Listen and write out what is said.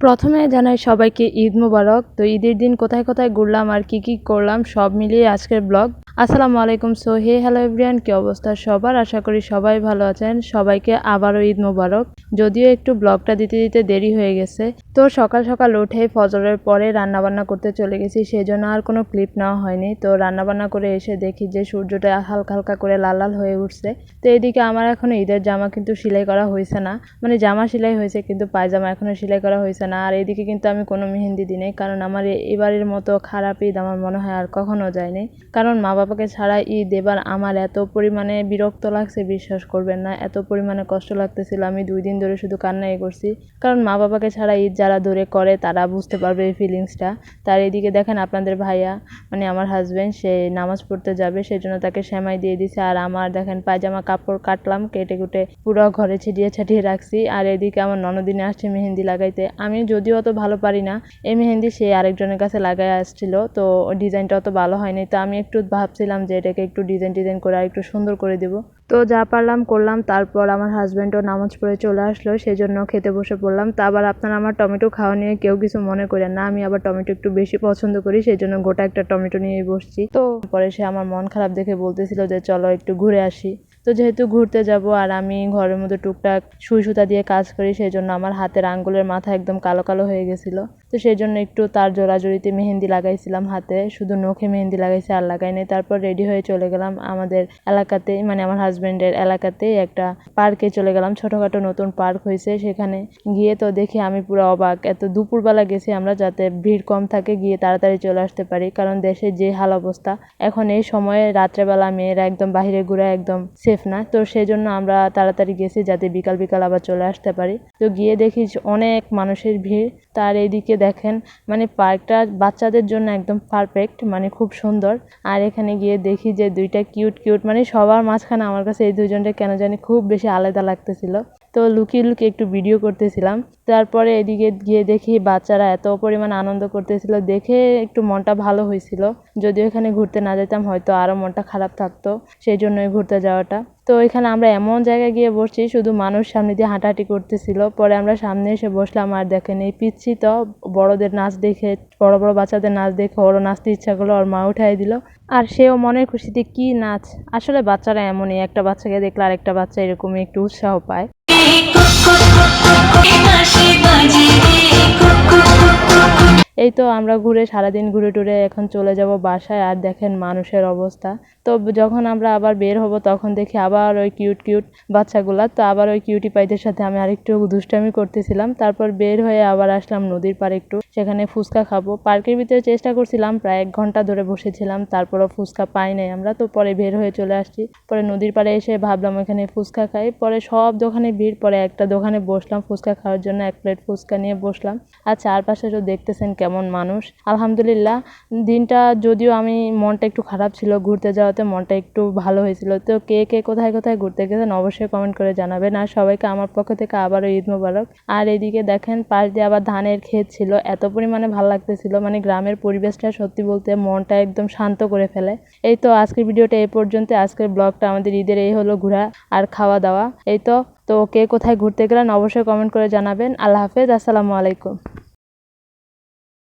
প্রথমে জানাই সবাইকে ঈদ মোবারক। তো ঈদের দিন কোথায় কোথায় ঘুরলাম আর কি কি করলাম সব মিলিয়ে আজকের ব্লগ। আসসালামু আলাইকুম। সো, হে, হ্যালো এভরিয়ান কি অবস্থা সবার? আশা করি সবাই ভালো আছেন। সবাইকে আবারও ঈদ মোবারক। যদিও একটু ব্লগটা দিতে দিতে দেরি হয়ে গেছে। তো সকাল সকাল উঠে ফজরের পরে রান্নাবান্না করতে চলে গেছি সেই জন্য আর কোনো ক্লিপ নেওয়া হয়নি। তো রান্নাবান্না করে এসে দেখি যে সূর্যটা হালকা হালকা করে লাল লাল হয়ে উঠছে। তো এদিকে আমার এখনও ঈদের জামা কিন্তু সেলাই করা হয়েছে না। মানে জামা সেলাই হয়েছে কিন্তু পায়জামা এখনও সেলাই করা হয়েছে না। আর এদিকে কিন্তু আমি কোনো মেহেন্দি দিই নাই, কারণ আমার এবারের মতো খারাপ ঈদ আমার মনে হয় আর কখনো যায়নি। কারণ মা বাবাকে ছাড়া ঈদ এবার আমার এত পরিমাণে বিরক্ত লাগছে, বিশ্বাস করবেন না, এত পরিমাণে কষ্ট লাগতেছিল। আমি দুই দিন ধরে শুধু কান্নাই করছি। কারণ মা বাবাকে ছাড়া ঈদ যারা ধরে করে, তারা বুঝতে পারবে এই ফিলিংসটা তার এদিকে দেখেন আপনাদের ভাইয়া মানে আমার হাজব্যান্ড সে নামাজ পড়তে যাবে সেই জন্য তাকে সেমাই দিয়ে দিছে। আর আমার দেখেন পায়জামা কাপড় কাটলাম, কেটে কুটে পুরো ঘরে ছিটিয়ে ছাটিয়ে রাখছি। আর এদিকে আমার ননদিনে আসছে মেহেন্দি লাগাইতে। আমি যদিও অত ভালো পারি না, এই মেহেন্দি সে আরেকজনের কাছে লাগাই আসছিল, তো ডিজাইনটা অত ভালো হয়নি। তো আমি একটু ভাবছিলাম যে এটাকে একটু ডিজাইন ডিজাইন করে আর একটু সুন্দর করে দেবো। তো যা পারলাম করলাম, তারপর আমার হাজব্যান্ডও নামাজ পড়ে চলে আসলো সেই জন্য খেতে বসে পড়লাম। তা আবার আপনারা আমার টমেটো খাওয়া নিয়ে কেউ কিছু মনে করেন না, আমি আবার টমেটো একটু বেশি পছন্দ করি সেই জন্য গোটা একটা টমেটো নিয়ে বসছি। তো পরে সে আমার মন খারাপ দেখে বলতেছিল যে, চলো একটু ঘুরে আসি। তো যেহেতু ঘুরতে যাব আর আমি ঘরের মধ্যে টুকটাক সুই সুতা দিয়ে কাজ করি সেই জন্য আমার হাতের আঙ্গুলের মাথা একদম কালো কালো হয়ে গেছিল। তো সেই জন্য একটু তার জোড়াজড়িতে মেহেন্দি লাগাইছিলাম হাতে, শুধু নখে মেহেন্দি লাগাইছি আর লাগাই নাই তারপর রেডি হয়ে চলে গেলাম আমাদের এলাকাতেই মানে আমার হাজব্যান্ডের এলাকাতেই একটা পার্কে চলে গেলাম। ছোটোখাটো নতুন পার্ক হয়েছে সেখানে গিয়ে তো দেখি আমি পুরো অবাক। এত দুপুরবেলা গেছি আমরা যাতে ভিড় কম থাকে, গিয়ে তাড়াতাড়ি চলে আসতে পারি। কারণ দেশের যে হাল অবস্থা, এখন এই সময়ে রাত্রেবেলা মেয়েরা একদম বাইরে ঘুরে একদম সেফ না। তো সেই জন্য আমরা তাড়াতাড়ি গেছি যাতে বিকাল বিকাল আবার চলে আসতে পারি। তো গিয়ে দেখি অনেক মানুষের ভিড়। তার এইদিকে দেখেন মানে পার্কটা বাচ্চাদের জন্য একদম পারফেক্ট মানে খুব সুন্দর। আর এখানে গিয়ে দেখি যে দুইটা কিউট কিউট মানে সবার মাঝখানে আমার কাছে এই দুজনটা কেন জানি খুব বেশি আলাদা লাগতেছিল। তো লুকিয়ে লুকিয়ে একটু ভিডিও করতেছিলাম। তারপরে এদিকে গিয়ে দেখি বাচ্চারা এত পরিমাণ আনন্দ করতেছিল, দেখে একটু মনটা ভালো হয়েছিল। যদিও এখানে ঘুরতে না যেতাম, হয়তো আরও মনটা খারাপ থাকতো, সেই জন্যই ঘুরতে যাওয়াটা। তো এখানে আমরা এমন জায়গায় গিয়ে বসছি, শুধু মানুষ সামনে দিয়ে হাঁটাহাঁটি করতেছিল। পরে আমরা সামনে এসে বসলাম, আর দেখেন এই পিচ্ছি তো বড়দের নাচ দেখে, বড় বড় বাচ্চাদের নাচ দেখে ওরও নাচতে ইচ্ছা করল, ওর মা উঠাই দিল। আর সেও মনের খুশিতে কি নাচ? আসলে বাচ্চারা এমনই, একটা বাচ্চাকে দেখলে আরেকটা বাচ্চা এরকমই একটু উৎসাহ পায়। এই তো আমরা ঘুরে সারাদিন ঘুরে টুরে এখন চলে যাব বাসায়, আর দেখেন মানুষের অবস্থা। তো যখন আমরা আবার বের হব তখন দেখি আবার ওই কিউট কিউট বাচ্চাগুলা। তো আবার ওই কিউটি পাইদের সাথে আমি আরেকটু দুষ্টামি করতেছিলাম। তারপর বের হয়ে আবার আসলাম নদীর পাড়ে একটু। সেখানে ফুচকা খাব। পার্কের ভিতরে চেষ্টা করছিলাম, প্রায় এক ঘণ্টা ধরে বসেছিলাম, তারপরও ফুচকা পাই নাই আমরা। তো পরে বের হয়ে চলে আসছি। পরে নদীর পাড়ে এসে ভাবলাম ওখানে ফুচকা খাই। পরে সব দোকানে ভিড়, পরে একটা দোকানে বসলাম ফুচকা খাওয়ার জন্য, এক প্লেট ফুচকা নিয়ে বসলাম। আর চারপাশে তো দেখতেছেন কেমন মানুষ। আলহামদুলিল্লাহ, দিনটা যদিও আমি, মনটা একটু খারাপ ছিল ঘুরতে যাওয়াতে, মনটা একটু ভালো হয়েছিল। তো কে কে কোথায় কোথায় ঘুরতে গেছেন অবশ্যই কমেন্ট করে জানাবেন। আর সবাইকে আমার পক্ষ থেকে আবারও ঈদ মোবারক। আর এদিকে দেখেন, পাশ দিয়ে আবার ধানের ক্ষেত ছিল, এত পরিমাণে ভালো লাগতেছিল। মানে গ্রামের পরিবেশটা সত্যি বলতে মনটা একদম শান্ত করে ফেলে। এই তো আজকের ভিডিওটা এই পর্যন্ত। আজকের ব্লগটা আমাদের ঈদের এই হলো ঘোরা আর খাওয়া দাওয়া। এই তো তো কে কোথায় ঘুরতে গেলেন অবশ্যই কমেন্ট করে জানাবেন। আল্লাহ হাফেজ, আসসালামু আলাইকুম।